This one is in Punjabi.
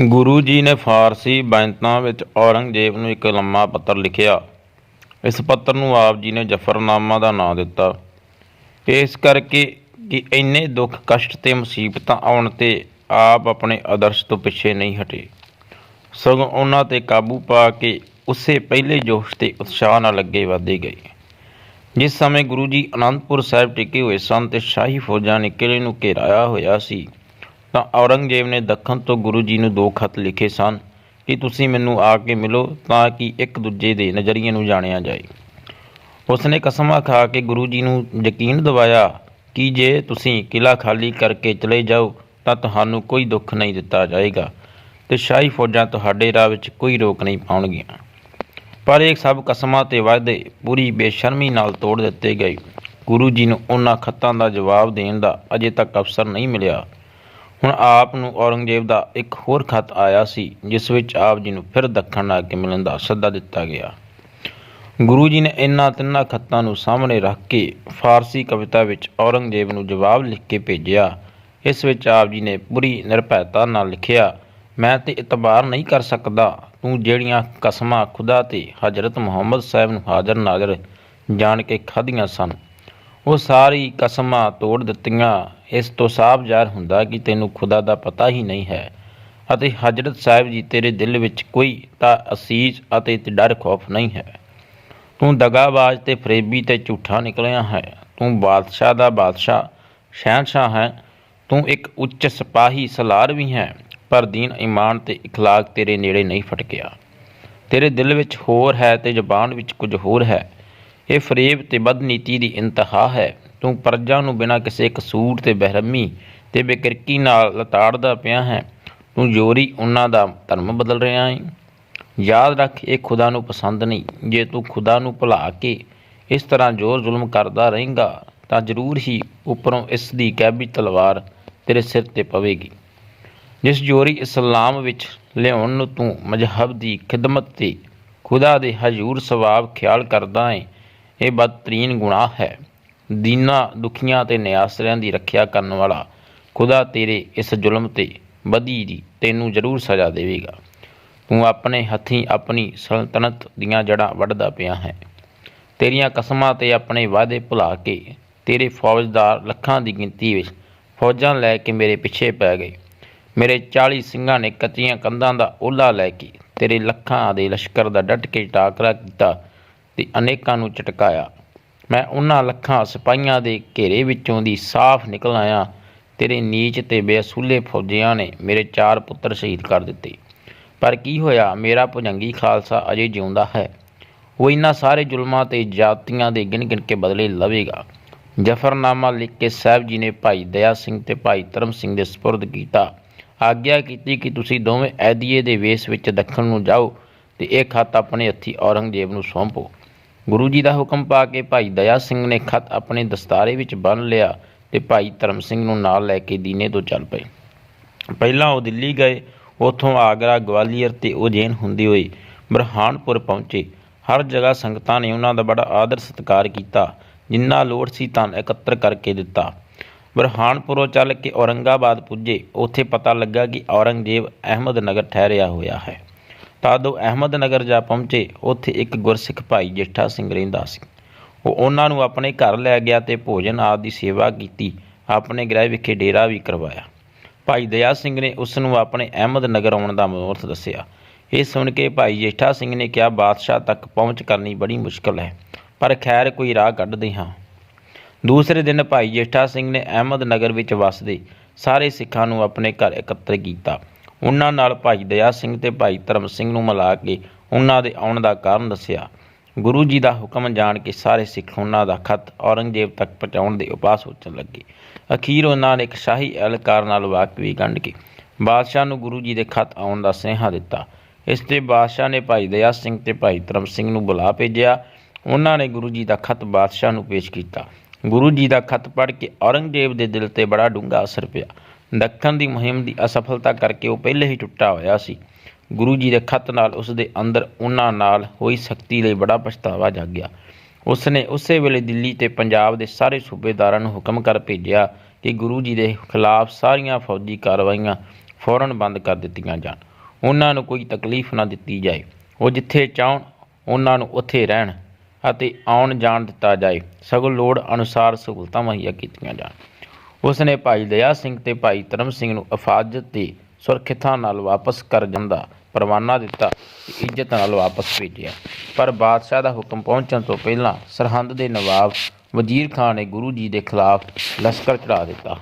ਗੁਰੂ ਜੀ ਨੇ ਫਾਰਸੀ ਬੈਂਤਾਂ ਵਿੱਚ ਔਰੰਗਜ਼ੇਬ ਨੂੰ ਇੱਕ ਲੰਮਾ ਪੱਤਰ ਲਿਖਿਆ। ਇਸ ਪੱਤਰ ਨੂੰ ਆਪ ਜੀ ਨੇ ਜਫਰਨਾਮਾ ਦਾ ਨਾਂ ਦਿੱਤਾ। ਇਸ ਕਰਕੇ ਕਿ ਇੰਨੇ ਦੁੱਖ, ਕਸ਼ਟ ਤੇ ਮੁਸੀਬਤਾਂ ਆਉਣ ਤੇ ਆਪ ਆਪਣੇ ਆਦਰਸ਼ ਤੋਂ ਪਿੱਛੇ ਨਹੀਂ ਹਟੇ। ਸਗੋਂ ਉਹਨਾਂ ਤੇ ਕਾਬੂ ਪਾ ਕੇ ਉਸੇ ਪਹਿਲੇ ਜੋਸ਼ ਤੇ ਉਤਸ਼ਾਹ ਨਾਲ ਅੱਗੇ ਵਧਦੇ ਗਏ। ਜਿਸ ਸਮੇਂ ਗੁਰੂ ਜੀ ਅਨੰਦਪੁਰ ਸਾਹਿਬ ਟਿਕੇ ਹੋਏ ਸਨ ਤੇ ਸ਼ਾਹੀ ਫੌਜਾਂ ਨੇ ਕਿਲੇ ਨੂੰ ਘੇਰਾਇਆ ਹੋਇਆ ਸੀ ਤਾਂ ਔਰੰਗਜ਼ੇਬ ਨੇ ਦੱਖਣ ਤੋਂ ਗੁਰੂ ਜੀ ਨੂੰ ਦੋ ਖਤ ਲਿਖੇ ਸਨ ਕਿ ਤੁਸੀਂ ਮੈਨੂੰ ਆ ਕੇ ਮਿਲੋ ਤਾਂ ਕਿ ਇੱਕ ਦੂਜੇ ਦੇ ਨਜ਼ਰੀਏ ਨੂੰ ਜਾਣਿਆ ਜਾਏ। ਉਸਨੇ ਕਸਮਾਂ ਖਾ ਕੇ ਗੁਰੂ ਜੀ ਨੂੰ ਯਕੀਨ ਦਿਵਾਇਆ ਕਿ ਜੇ ਤੁਸੀਂ ਕਿਲਾ ਖਾਲੀ ਕਰਕੇ ਚਲੇ ਜਾਓ ਤਾਂ ਤੁਹਾਨੂੰ ਕੋਈ ਦੁੱਖ ਨਹੀਂ ਦਿੱਤਾ ਜਾਏਗਾ ਤੇ ਸ਼ਾਹੀ ਫੌਜਾਂ ਤੁਹਾਡੇ ਰਾਹ ਵਿੱਚ ਕੋਈ ਰੋਕ ਨਹੀਂ ਪਾਉਣਗੀਆਂ। ਪਰ ਇਹ ਸਭ ਕਸਮਾਂ ਤੇ ਵਾਅਦੇ ਪੂਰੀ ਬੇਸ਼ਰਮੀ ਨਾਲ ਤੋੜ ਦਿੱਤੇ ਗਏ। ਗੁਰੂ ਜੀ ਨੂੰ ਉਹਨਾਂ ਖੱਤਾਂ ਦਾ ਜਵਾਬ ਦੇਣ ਦਾ ਅਜੇ ਤੱਕ ਅਵਸਰ ਨਹੀਂ ਮਿਲਿਆ। ਹੁਣ ਆਪ ਨੂੰ ਔਰੰਗਜ਼ੇਬ ਦਾ ਇੱਕ ਹੋਰ ਖੱਤ ਆਇਆ ਸੀ, ਜਿਸ ਵਿੱਚ ਆਪ ਜੀ ਨੂੰ ਫਿਰ ਦੱਖਣ ਆ ਕੇ ਮਿਲਣ ਦਾ ਸੱਦਾ ਦਿੱਤਾ ਗਿਆ। ਗੁਰੂ ਜੀ ਨੇ ਇਹਨਾਂ ਤਿੰਨਾਂ ਖੱਤਾਂ ਨੂੰ ਸਾਹਮਣੇ ਰੱਖ ਕੇ ਫਾਰਸੀ ਕਵਿਤਾ ਵਿੱਚ ਔਰੰਗਜ਼ੇਬ ਨੂੰ ਜਵਾਬ ਲਿਖ ਕੇ ਭੇਜਿਆ। ਇਸ ਵਿੱਚ ਆਪ ਜੀ ਨੇ ਪੂਰੀ ਨਿਰਭੈਤਾ ਨਾਲ ਲਿਖਿਆ, ਮੈਂ ਤੇ ਇਤਬਾਰ ਨਹੀਂ ਕਰ ਸਕਦਾ। ਤੂੰ ਜਿਹੜੀਆਂ ਕਸਮਾਂ ਖੁਦਾ ਤੇ ਹਜ਼ਰਤ ਮੁਹੰਮਦ ਸਾਹਿਬ ਨੂੰ ਹਾਜ਼ਰ ਨਾਜ਼ਰ ਜਾਣ ਕੇ ਖਾਧੀਆਂ ਸਨ ਉਹ ਸਾਰੀ ਕਸਮਾਂ ਤੋੜ ਦਿੱਤੀਆਂ ਇਸ ਤੋਂ ਸਾਫ਼ ਜ਼ਾਹਰ ਹੁੰਦਾ ਕਿ ਤੈਨੂੰ ਖੁਦਾ ਦਾ ਪਤਾ ਹੀ ਨਹੀਂ ਹੈ ਅਤੇ ਹਜ਼ਰਤ ਸਾਹਿਬ ਜੀ ਤੇਰੇ ਦਿਲ ਵਿੱਚ ਕੋਈ ਤਾਂ ਅਸੀਸ ਅਤੇ ਤੇ ਡਰ ਖੌਫ ਨਹੀਂ ਹੈ ਤੂੰ ਦਗਾਬਾਜ਼ ਤੇ ਫਰੇਬੀ ਤੇ ਝੂਠਾ ਨਿਕਲਿਆ ਹੈ ਤੂੰ ਬਾਦਸ਼ਾਹ ਦਾ ਬਾਦਸ਼ਾਹ ਸ਼ਹਿਨਸ਼ਾਹ ਹੈ ਤੂੰ ਇੱਕ ਉੱਚ ਸਿਪਾਹੀ ਸਲਾਰ ਵੀ ਹੈ ਪਰ ਦੀਨ ਈਮਾਨ ਤੇ اخلاق ਤੇਰੇ ਨੇੜੇ ਨਹੀਂ ਫਟਕਿਆ ਤੇਰੇ ਦਿਲ ਵਿੱਚ ਹੋਰ ਹੈ ਤੇ ਜ਼ਬਾਨ ਵਿੱਚ ਕੁਝ ਹੋਰ ਹੈ ਇਹ ਫਰੇਬ ਤੇ ਬਦਨੀਤੀ ਦੀ ਇੰਤਹਾ ਹੈ। ਤੂੰ ਪਰਜਾ ਨੂੰ ਬਿਨਾਂ ਕਿਸੇ ਕਸੂਰ ਤੇ ਬਹਿਰਮੀ ਤੇ ਬੇਕਿਰਕੀ ਨਾਲ ਲਤਾੜਦਾ ਪਿਆ ਹੈ। ਤੂੰ ਜੋਰੀ ਉਹਨਾਂ ਦਾ ਧਰਮ ਬਦਲ ਰਿਹਾ ਹੈ ਯਾਦ ਰੱਖ, ਇਹ ਖੁਦਾ ਨੂੰ ਪਸੰਦ ਨਹੀਂ। ਜੇ ਤੂੰ ਖੁਦਾ ਨੂੰ ਭੁਲਾ ਕੇ ਇਸ ਤਰ੍ਹਾਂ ਜ਼ੋਰ ਜ਼ੁਲਮ ਕਰਦਾ ਰਹੇਂਗਾ, ਤਾਂ ਜ਼ਰੂਰ ਹੀ ਉੱਪਰੋਂ ਇਸ ਦੀ ਕੈਬੀ ਤਲਵਾਰ ਤੇਰੇ ਸਿਰ ਤੇ ਪਵੇਗੀ। ਜਿਸ ਜੋਰੀ ਇਸਲਾਮ ਵਿੱਚ ਲਿਆਉਣ ਨੂੰ ਤੂੰ ਮਜ਼ਹਬ ਦੀ ਖਿਦਮਤ ਤੇ ਖੁਦਾ ਦੇ ਹਜ਼ੂਰ ਸਵਾਬ ਖਿਆਲ ਕਰਦਾ ਹੈ ਇਹ ਬਦਤਰੀਨ ਗੁਨਾਹ ਹੈ। ਦੀਨਾ, ਦੁਖੀਆਂ ਤੇ ਨਿਆਸਰਿਆਂ ਦੀ ਰੱਖਿਆ ਕਰਨ ਵਾਲਾ ਖੁਦਾ ਤੇਰੇ ਇਸ ਜ਼ੁਲਮ ਤੇ ਬਦੀ ਦੀ ਤੈਨੂੰ ਜ਼ਰੂਰ ਸਜ਼ਾ ਦੇਵੇਗਾ। ਤੂੰ ਆਪਣੇ ਹੱਥੀਂ ਆਪਣੀ ਸਲਤਨਤ ਦੀਆਂ ਜੜ੍ਹਾਂ ਵੱਢਦਾ ਪਿਆ ਹੈ। ਤੇਰੀਆਂ ਕਸਮਾਂ ਤੇ ਆਪਣੇ ਵਾਅਦੇ ਭੁਲਾ ਕੇ ਤੇਰੇ ਫੌਜਦਾਰ ਲੱਖਾਂ ਦੀ ਗਿਣਤੀ ਵਿੱਚ ਫੌਜਾਂ ਲੈ ਕੇ ਮੇਰੇ ਪਿੱਛੇ ਪੈ ਗਏ। ਮੇਰੇ 40 ਸਿੰਘਾਂ ਨੇ ਕੱਚੀਆਂ ਕੰਧਾਂ ਦਾ ਓਲਾ ਲੈ ਕੇ ਤੇਰੇ ਲੱਖਾਂ ਦੇ ਲਸ਼ਕਰ ਦਾ ਡਟ ਕੇ ਟਾਕਰਾ ਕੀਤਾ ਤੇ ਅਨੇਕਾਂ ਨੂੰ ਚਟਕਾਇਆ ਮੈਂ ਉਹਨਾਂ ਲੱਖਾਂ ਸਿਪਾਹੀਆਂ ਦੇ ਘੇਰੇ ਵਿੱਚੋਂ ਦੀ ਸਾਫ਼ ਨਿਕਲ ਆਇਆ। ਤੇਰੇ ਨੀਚ ਤੇ ਬੇਅਸੂਲੇ ਫੌਜੀਆਂ ਨੇ ਮੇਰੇ ਚਾਰ ਪੁੱਤਰ ਸ਼ਹੀਦ ਕਰ ਦਿੱਤੇ। ਪਰ ਕੀ ਹੋਇਆ? ਮੇਰਾ ਭੁਜੰਗੀ ਖਾਲਸਾ ਅਜੇ ਜਿਉਂਦਾ ਹੈ। ਉਹ ਇਹਨਾਂ ਸਾਰੇ ਜ਼ੁਲਮਾਂ ਤੇ ਜਾਤੀਆਂ ਦੇ ਗਿਣ ਗਿਣ ਕੇ ਬਦਲੇ ਲਵੇਗਾ। ਜਫਰਨਾਮਾ ਲਿਖ ਕੇ ਸਾਹਿਬ ਜੀ ਨੇ ਭਾਈ ਦਇਆ ਸਿੰਘ ਤੇ ਭਾਈ ਧਰਮ ਸਿੰਘ ਦੇ ਸਪੁਰਦ ਕੀਤਾ। ਆਗਿਆ ਕੀਤੀ ਕਿ ਤੁਸੀਂ ਦੋਵੇਂ ਐਦੀਏ ਦੇ ਵੇਸ ਵਿੱਚ ਦੱਖਣ ਨੂੰ ਜਾਓ ਤੇ ਇਹ ਖਤ ਆਪਣੇ ਹੱਥੀ ਔਰੰਗਜ਼ੇਬ ਨੂੰ ਸੌਂਪੋ। ਗੁਰੂ ਜੀ ਦਾ ਹੁਕਮ ਪਾ ਕੇ ਭਾਈ ਦਇਆ ਸਿੰਘ ਨੇ ਖਤ ਆਪਣੇ ਦਸਤਾਰੇ ਵਿੱਚ ਬੰਨ੍ਹ ਲਿਆ ਤੇ ਭਾਈ ਧਰਮ ਸਿੰਘ ਨੂੰ ਨਾਲ ਲੈ ਕੇ ਦੀਨੇ ਤੋਂ ਚੱਲ ਪਏ। ਪਹਿਲਾਂ ਉਹ ਦਿੱਲੀ ਗਏ, ਉੱਥੋਂ ਆਗਰਾ, ਗਵਾਲੀਅਰ ਤੇ ਉਜੈਨ ਹੁੰਦੇ ਹੋਏ ਬਰਹਾਨਪੁਰ ਪਹੁੰਚੇ। ਹਰ ਜਗ੍ਹਾ ਸੰਗਤਾਂ ਨੇ ਉਹਨਾਂ ਦਾ ਬੜਾ ਆਦਰ ਸਤਿਕਾਰ ਕੀਤਾ, ਜਿੰਨਾ ਲੋੜ ਸੀ ਧਨ ਇਕੱਤਰ ਕਰਕੇ ਦਿੱਤਾ। ਬਰਹਾਨਪੁਰੋਂ ਚੱਲ ਕੇ ਔਰੰਗਾਬਾਦ ਪੁੱਜੇ, ਉੱਥੇ ਪਤਾ ਲੱਗਾ ਕਿ ਔਰੰਗਜ਼ੇਬ ਅਹਿਮਦ ਨਗਰ ਠਹਿਰਿਆ ਹੋਇਆ ਹੈ। ਤਦ ਉਹ ਅਹਿਮਦਨਗਰ ਜਾ ਪਹੁੰਚੇ, ਉੱਥੇ ਇੱਕ ਗੁਰਸਿੱਖ ਭਾਈ ਜੇਠਾ ਸਿੰਘ ਰਹਿੰਦਾ ਸੀ। ਉਹ ਉਹਨਾਂ ਨੂੰ ਆਪਣੇ ਘਰ ਲੈ ਗਿਆ ਤੇ ਭੋਜਨ ਆਦਿ ਦੀ ਸੇਵਾ ਕੀਤੀ, ਆਪਣੇ ਗ੍ਰਹਿ ਵਿਖੇ ਡੇਰਾ ਵੀ ਕਰਵਾਇਆ। ਭਾਈ ਦਇਆ ਸਿੰਘ ਨੇ ਉਸ ਨੂੰ ਆਪਣੇ ਅਹਿਮਦਨਗਰ ਆਉਣ ਦਾ ਮਨੋਰਥ ਦੱਸਿਆ। ਇਹ ਸੁਣ ਕੇ ਭਾਈ ਜੇਠਾ ਸਿੰਘ ਨੇ ਕਿਹਾ, ਬਾਦਸ਼ਾਹ ਤੱਕ ਪਹੁੰਚ ਕਰਨੀ ਬੜੀ ਮੁਸ਼ਕਲ ਹੈ, ਪਰ ਖੈਰ ਕੋਈ ਰਾਹ ਕੱਢਦੇ ਹਾਂ। ਦੂਸਰੇ ਦਿਨ ਭਾਈ ਜੇਠਾ ਸਿੰਘ ਨੇ ਅਹਿਮਦਨਗਰ ਵਿੱਚ ਵਸਦੇ ਸਾਰੇ ਸਿੱਖਾਂ ਨੂੰ ਆਪਣੇ ਘਰ ਇਕੱਤਰ ਕੀਤਾ। ਉਹਨਾਂ ਨਾਲ ਭਾਈ ਦਇਆ ਸਿੰਘ ਤੇ ਭਾਈ ਧਰਮ ਸਿੰਘ ਨੂੰ ਮਿਲਾ ਕੇ ਉਹਨਾਂ ਦੇ ਆਉਣ ਦਾ ਕਾਰਨ ਦੱਸਿਆ। ਗੁਰੂ ਜੀ ਦਾ ਹੁਕਮ ਜਾਣ ਕੇ ਸਾਰੇ ਸਿੱਖ ਉਹਨਾਂ ਦਾ ਖਤ ਔਰੰਗਜ਼ੇਬ ਤੱਕ ਪਹੁੰਚਾਉਣ ਦੇ ਉਪਾਅ ਸੋਚਣ ਲੱਗੇ। ਅਖੀਰ ਉਹਨਾਂ ਨੇ ਇੱਕ ਸ਼ਾਹੀ ਅਹਿਲਕਾਰ ਨਾਲ ਵਾਕਵੀ ਗੰਢ ਕੇ ਬਾਦਸ਼ਾਹ ਨੂੰ ਗੁਰੂ ਜੀ ਦੇ ਖਤ ਆਉਣ ਦਾ ਸੁਨੇਹਾ ਦਿੱਤਾ। ਇਸ ਤੇ ਬਾਦਸ਼ਾਹ ਨੇ ਭਾਈ ਦਇਆ ਸਿੰਘ ਤੇ ਭਾਈ ਧਰਮ ਸਿੰਘ ਨੂੰ ਬੁਲਾ ਭੇਜਿਆ। ਉਹਨਾਂ ਨੇ ਗੁਰੂ ਜੀ ਦਾ ਖਤ ਬਾਦਸ਼ਾਹ ਨੂੰ ਪੇਸ਼ ਕੀਤਾ। ਗੁਰੂ ਜੀ ਦਾ ਖਤ ਪੜ੍ਹ ਕੇ ਔਰੰਗਜ਼ੇਬ ਦੇ ਦਿਲ ਤੇ ਬੜਾ ਡੂੰਘਾ ਅਸਰ ਪਿਆ। ਦੱਖਣ ਦੀ ਮੁਹਿੰਮ ਦੀ ਅਸਫਲਤਾ ਕਰਕੇ ਉਹ ਪਹਿਲੇ ਹੀ ਟੁੱਟਾ ਹੋਇਆ ਸੀ। ਗੁਰੂ ਜੀ ਦੇ ਖੱਤ ਨਾਲ ਉਸ ਦੇ ਅੰਦਰ ਉਹਨਾਂ ਨਾਲ ਹੋਈ ਸਖਤੀ ਲਈ ਬੜਾ ਪਛਤਾਵਾ ਜਾਗਿਆ ਉਸ ਨੇ ਉਸੇ ਵੇਲੇ ਦਿੱਲੀ ਤੇ ਪੰਜਾਬ ਦੇ ਸਾਰੇ ਸੂਬੇਦਾਰਾਂ ਨੂੰ ਹੁਕਮ ਕਰ ਭੇਜਿਆ ਕਿ ਗੁਰੂ ਜੀ ਦੇ ਖਿਲਾਫ ਸਾਰੀਆਂ ਫੌਜੀ ਕਾਰਵਾਈਆਂ ਫੌਰਨ ਬੰਦ ਕਰ ਦਿੱਤੀਆਂ ਜਾਣ। ਉਹਨਾਂ ਨੂੰ ਕੋਈ ਤਕਲੀਫ ਨਾ ਦਿੱਤੀ ਜਾਏ। ਉਹ ਜਿੱਥੇ ਚਾਹਣ, ਉਹਨਾਂ ਨੂੰ ਉੱਥੇ ਰਹਿਣ ਅਤੇ ਆਉਣ ਜਾਣ ਦਿੱਤਾ ਜਾਏ। ਸਗੋਂ ਲੋੜ ਅਨੁਸਾਰ ਸਹੂਲਤਾਂ ਮੁਹੱਈਆ ਕੀਤੀਆਂ ਜਾਣ। ਉਸ ਨੇ ਭਾਈ ਦਇਆ ਸਿੰਘ ਤੇ ਭਾਈ ਧਰਮ ਸਿੰਘ ਨੂੰ ਅਫਾਜ਼ਤ ਤੇ ਸੁਰੱਖਿਅਤਾ ਨਾਲ ਵਾਪਸ ਕਰ ਜਾਂਦਾ ਪਰਵਾਨਾ ਦਿੱਤਾ ਤੇ ਇੱਜ਼ਤ ਨਾਲ ਵਾਪਸ ਭੇਜਿਆ। ਪਰ ਬਾਦਸ਼ਾਹ ਦਾ ਹੁਕਮ ਪਹੁੰਚਣ ਤੋਂ ਪਹਿਲਾਂ ਸਰਹੰਦ ਦੇ ਨਵਾਬ ਵਜ਼ੀਰ ਖਾਨ ਨੇ ਗੁਰੂ ਜੀ ਦੇ ਖਿਲਾਫ ਲਸ਼ਕਰ ਚੜਾ ਦਿੱਤਾ।